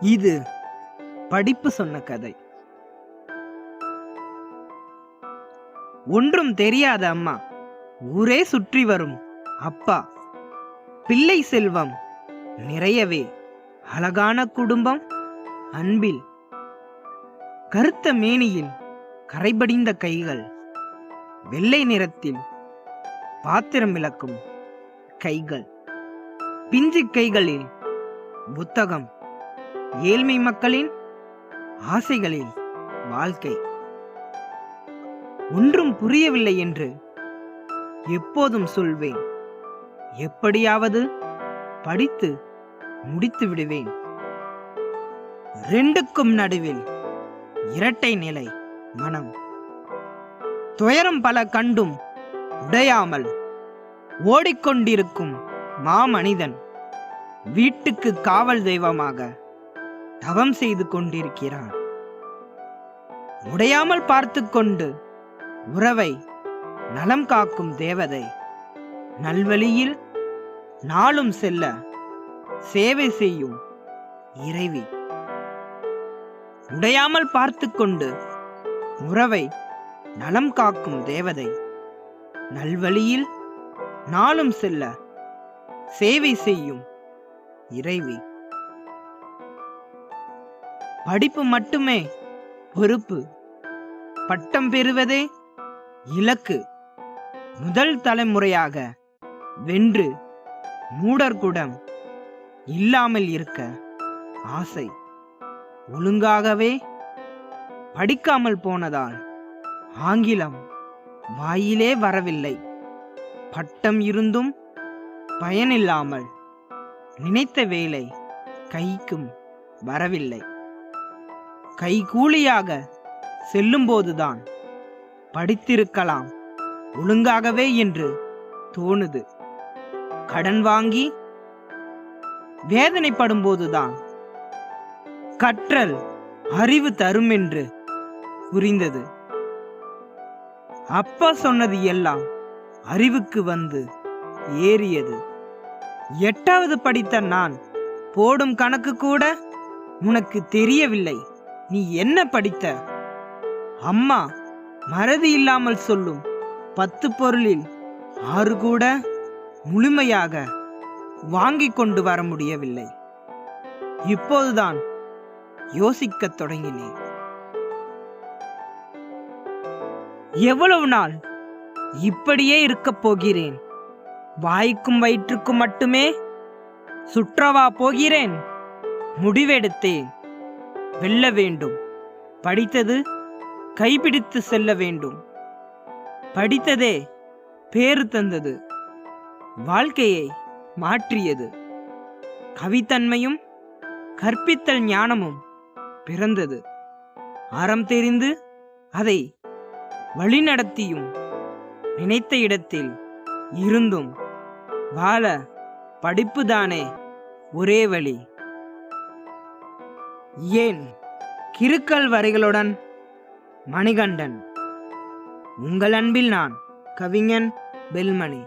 இது படிப்பு சொன்ன கதை. ஒன்றும் தெரியாத அம்மா ஊரே சுற்றி வரும் அப்பா பிள்ளை செல்வம் நிறையவே அழகான குடும்பம் அன்பில் கருத்த மேனியில் கரைபடிந்த கைகள் வெள்ளை நிறத்தில் பாத்திரம் விளக்கும் கைகள் பிஞ்சு கைகளில் புத்தகம் ஏழ்மை மக்களின் ஆசைகளில் வாழ்க்கை. ஒன்றும் புரியவில்லை என்று எப்போதும் சொல்வேன். எப்படியாவது படித்து முடித்து விடுவேன். ரெண்டுக்கும் நடுவில் இரட்டை நிலை மனம். துயரம் பல கண்டும் உடையாமல் ஓடிக்கொண்டிருக்கும் மாமனிதன் வீட்டுக்கு காவல் தெய்வமாக தவம் செய்து கொண்டிருக்கிறான். உடையாமல் பார்த்து கொண்டு உறவை நலம் காக்கும் தேவதை நல்வழியில் நாளும் செல்ல சேவை செய்யும் இறைவி. உடையாமல் பார்த்து கொண்டு உறவை நலம் காக்கும் தேவதை நல்வழியில் நாளும் செல்ல சேவை செய்யும் இறைவி. படிப்பு மட்டுமே. பொறுப்பு. பட்டம் பெறுவதே இலக்கு. முதல் தலைமுறையாக வென்று மூடர்குடம் இல்லாமல் இருக்க ஆசை. ஒழுங்காகவே படிக்காமல் போனதால் ஆங்கிலம் வாயிலே வரவில்லை. பட்டம் இருந்தும் பயனில்லாமல் நினைத்த வேலை கைக்கும் வரவில்லை. கைகூலியாக செல்லும்போதுதான் படித்திருக்கலாம். ஒழுங்காகவே என்று தோணுது. கடன் வாங்கி வேதனைப்படும் போதுதான் கற்றல் அறிவு தரும் என்று புரிந்தது. அப்பா சொன்னது எல்லாம் அறிவுக்கு வந்து ஏறியது. எட்டாவது படித்த நான் போடும் கணக்கு கூட உனக்கு தெரியவில்லை. நீ என்ன படித்த? அம்மா மறதி இல்லாமல் சொல்லும். பத்து பொருளில் ஆறு கூட முழுமையாக வாங்கிக் கொண்டு வர முடியவில்லை. இப்போதுதான் யோசிக்கத் தொடங்கினேன். எவ்வளவு நாள் இப்படியே இருக்கப் போகிறேன்? வாய்க்கும் வயிற்றுக்கும் மட்டுமே சுற்றவா போகிறேன்? முடிவெடுத்தேன். வெல்ல வேண்டும். படித்தது கைப்பிடித்து செல்ல வேண்டும். படித்ததே பேறு தந்தது. வாழ்க்கையை மாற்றியது. கவித்தன்மையும் கற்பித்தல் ஞானமும் பிறந்தது. அறம் தெரிந்து அதை வழிநடத்தியும் நினைத்த இடத்தில் இருந்தும் வாழ படிப்புதானே ஒரே வழி. ஏன் கிறுக்கல் வரிகளுடன்? மணிகண்டன். உங்கள் அன்பில் நான் கவிஞன் பெல்மணி.